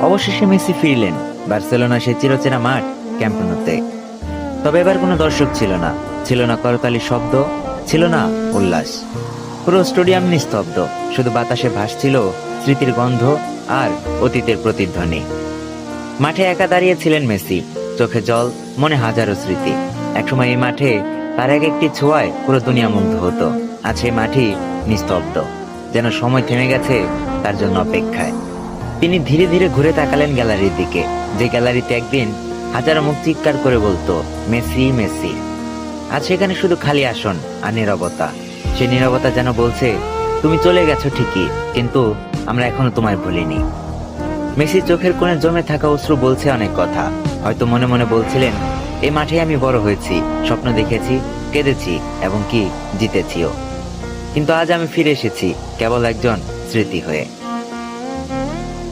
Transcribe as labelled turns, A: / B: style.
A: অবশেষে মেসি ফিরলেন। বার্সেলোনা সে চিরচেনা মাঠ ক্যাম্পনোতে তবে এবার কোনো দর্শক ছিল না। ছিল না করতালি শব্দ, ছিল না উল্লাস। পুরো স্টেডিয়াম নিস্তব্ধ। শুধু বাতাসে ভাসছিল স্মৃতির গন্ধ আর অতীতের প্রতিধ্বনি। মাঠে একা দাঁড়িয়েছিলেন মেসি। চোখে জল, মনে হাজারো স্মৃতি। একসময় এই মাঠে তার এক একটি ছোঁয়ায় পুরো দুনিয়া মুগ্ধ হতো। সেই মাঠই নিস্তব্ধ। যেন সময় থেমে গেছে, তার জন্য অপেক্ষায়। তিনি ধীরে ধীরে ঘুরে তাকালেন গ্যালারির দিকে, যে গ্যালারিতে একদিন হাজারো মুখ চিৎকার করে বলতো, মেসি মেসি। আজ সেখানে শুধু খালি আসন আর নীরবতা। সেই নীরবতা যেন বলছে, তুমি চলে গেছো ঠিকই, কিন্তু আমরা এখনও তোমায় ভুলিনি। মেসির চোখের কোণে জমে থাকা অশ্রু বলছে অনেক কথা। হয়তো মনে মনে বলছিলেন এই মাঠে আমি বড় হয়েছি, স্বপ্ন দেখেছি, কেঁদেছি এবং কি জিতেছিও। কিন্তু আজ আমি ফিরে এসেছি, কেবল একজন স্মৃতি হয়ে।